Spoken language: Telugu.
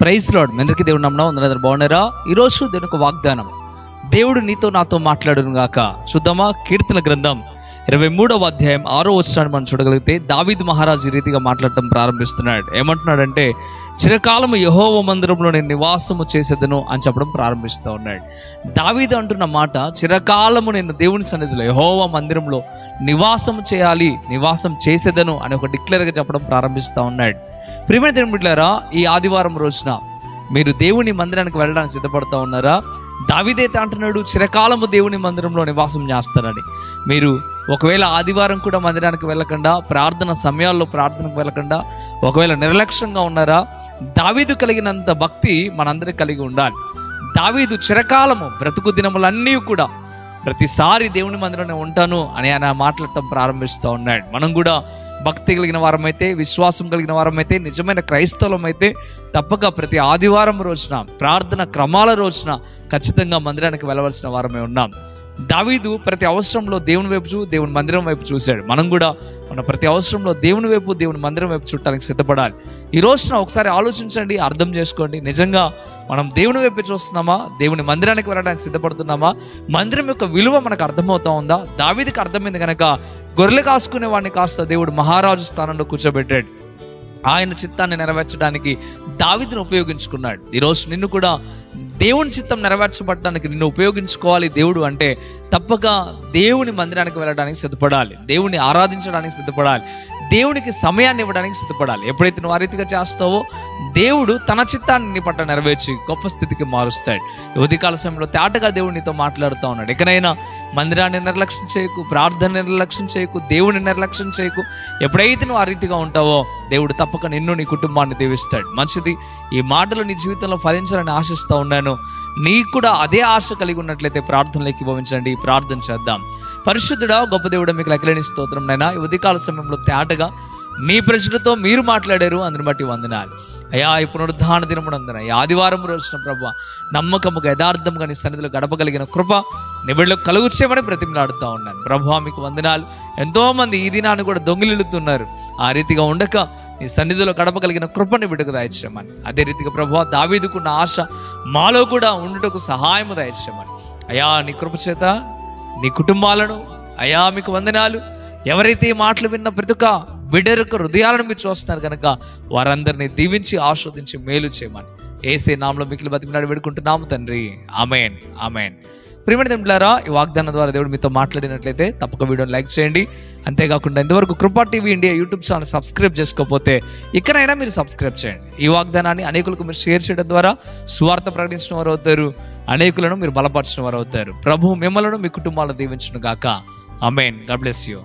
ప్రైజ్ లాడ్ మీ అందరికీ దేవుడు నమ్మడం అందరూ బాగున్నారా? ఈరోజు దేవుని ఒక వాగ్దానం. దేవుడు నీతో నాతో మాట్లాడును గాక. చూద్దామా? కీర్తన గ్రంథం ఇరవై మూడవ అధ్యాయం ఆరో వచ్చినాడు మనం చూడగలిగితే దావీద్ మహారాజు ఈ రీతిగా మాట్లాడటం ప్రారంభిస్తున్నాడు. ఏమంటున్నాడంటే చిరకాలము యహోవ మందిరంలో నేను నివాసము చేసేదను అని చెప్పడం ప్రారంభిస్తూ ఉన్నాడు. దావీదు అంటున్న మాట చిరకాలము నేను దేవుని సన్నిధిలో యహోవ మందిరంలో నివాసం చేయాలి నివాసం చేసేదను అని ఒక డిక్లేర్గా చెప్పడం ప్రారంభిస్తూ ఉన్నాడు. ప్రియమైన దేవుని ఈ ఆదివారం రోజున మీరు దేవుని మందిరానికి వెళ్ళడానికి సిద్ధపడుతూ ఉన్నారా? దావిదేత అంటున్నాడు చిరకాలము దేవుని మందిరంలో నివాసం చేస్తారని మీరు ఒకవేళ ఆదివారం కూడా మందిరానికి వెళ్ళకుండా ప్రార్థన సమయాల్లో ప్రార్థనకు వెళ్ళకుండా ఒకవేళ నిర్లక్ష్యంగా ఉన్నారా? దావీదు కలిగినంత భక్తి మనందరికి కలిగి ఉండాలి. దావీదు చిరకాలము బ్రతుకు దినములన్నీ కూడా ప్రతిసారి దేవుని మందిరంలో ఉంటాను అని ఆయన మాట్లాడటం ప్రారంభిస్తూ ఉన్నాడు. మనం కూడా భక్తి కలిగిన వారమైతే విశ్వాసం కలిగిన వారమైతే నిజమైన క్రైస్తవులం అయితే తప్పక ప్రతి ఆదివారం రోజున ప్రార్థన క్రమాల రోజున ఖచ్చితంగా మందిరానికి వెళ్ళవలసిన వారమే ఉన్నాం. దావీదు ప్రతి అవసరంలో దేవుని వైపు చూ దేవుని మందిరం వైపు చూశాడు. మనం కూడా మన ప్రతి అవసరంలో దేవుని వైపు దేవుని మందిరం వైపు చూడటానికి సిద్ధపడాలి. ఈ రోజున ఒకసారి ఆలోచించండి అర్థం చేసుకోండి. నిజంగా మనం దేవుని వైపు చూస్తున్నామా? దేవుని మందిరానికి వెళ్ళడానికి సిద్ధపడుతున్నామా? మందిరం యొక్క విలువ మనకు అర్థమవుతా ఉందా? దావీదికి అర్థమైంది కనుక గొర్రెలు కాసుకునే వాడిని కాస్త దేవుడు మహారాజు స్థానంలో కూర్చోబెట్టాడు. ఆయన చిత్తాన్ని నెరవేర్చడానికి దావిదిని ఉపయోగించుకున్నాడు. ఈరోజు నిన్ను కూడా దేవుని చిత్తం నెరవేర్చబడటానికి నిన్ను ఉపయోగించుకోవాలి దేవుడు అంటే తప్పక దేవుని మందిరానికి వెళ్ళడానికి సిద్ధపడాలి. దేవుని ఆరాధించడానికి సిద్ధపడాలి. దేవునికి సమయాన్ని ఇవ్వడానికి సిద్ధపడాలి. ఎప్పుడైతే నువ్వు ఆ రీతిగా చేస్తావో దేవుడు తన చిత్తాన్ని నీ పట్ల నెరవేర్చి గొప్ప స్థితికి మారుస్తాడు. యువతి ఉదయకాల సమయంలో తేటగా దేవుడు నీతో మాట్లాడుతూ ఉన్నాడు. ఎక్కడైనా మందిరాన్ని నిర్లక్ష్యం చేయకు ప్రార్థన నిర్లక్ష్యం చేయకు దేవుని నిర్లక్ష్యం చేయకు ఎప్పుడైతే నువ్వు ఆ రీతిగా ఉంటావో దేవుడు తప్పక నిన్ను నీ కుటుంబాన్ని దీవిస్తాడు. మంచిది ఈ మాటలు నీ జీవితంలో ఫలించాలని ఆశిస్తూ ఉన్నాను. నీకు కూడా అదే ఆశ కలిగి ఉన్నట్లయితే ప్రార్థనలోకి భవించండి ప్రార్థన చేద్దాం. పరిశుద్ధుడా గొప్ప దేవుడు మీకు లెక్కలేని స్తోత్రం నైనా ఈ ఉదయకాల సమయంలో తేటగా నీ ప్రజలతో మీరు మాట్లాడారు అందుని బట్టి వందనాలు. అయ్యా ఈ పునరుద్ధాన దినమునందున ఈ ఆదివారం రోజున ప్రభా నమ్మకముగా యథార్థముగా నీ సన్నిధిలో గడపగలిగిన కృప నిబిడిలో కలుగు చేయమని ప్రతిమలాడుతూ ఉన్నాను. ప్రభు మీకు వందనాలు. ఎంతోమంది ఈ దినాన్ని కూడా దొంగిలిల్లుతున్నారు. ఆ రీతిగా ఉండక నీ సన్నిధిలో గడపగలిగిన కృపని బిడ్డకు దయచేయమని అదే రీతిగా ప్రభు దావీదుకున్న ఆశ మాలో కూడా ఉండుటకు సహాయము దయచేయమని అయా నీ కృప చేత నీ కుటుంబాలను అయా మీకు వందనాలు. ఎవరైతే ఈ మాటలు విన్న ప్రతి ఒక్క బిడ్డరకు హృదయాలను మీరు చూస్తున్నారు కనుక వారందరినీ దీవించి ఆస్వాదించి మేలు చేయమని. ఏసే నామలో మిగిలి బతికినాడు వేడుకుంటున్నాము తండ్రి. అమేన్ అమేన్ ప్రియమైన తండ్రులారా ఈ వాగ్దానం ద్వారా దేవుడు మీతో మాట్లాడినట్లయితే తప్పక వీడియోని లైక్ చేయండి. అంతేకాకుండా ఇంతవరకు Kripa TV India YouTube channel subscribe చేసుకోకపోతే ఇక్కడైనా మీరు సబ్స్క్రైబ్ చేయండి. ఈ వాగ్దానాన్ని అనేకులకు మీరు షేర్ చేయడం ద్వారా స్వార్థ ప్రకటించిన వారు అవుతారు. అనేకులను మీరు బలపరచిన వారు అవుతారు. ప్రభు మిమ్మలను మీ కుటుంబాలను దీవించను గాక అమేన్ గాడ్ బ్లెస్ యూ.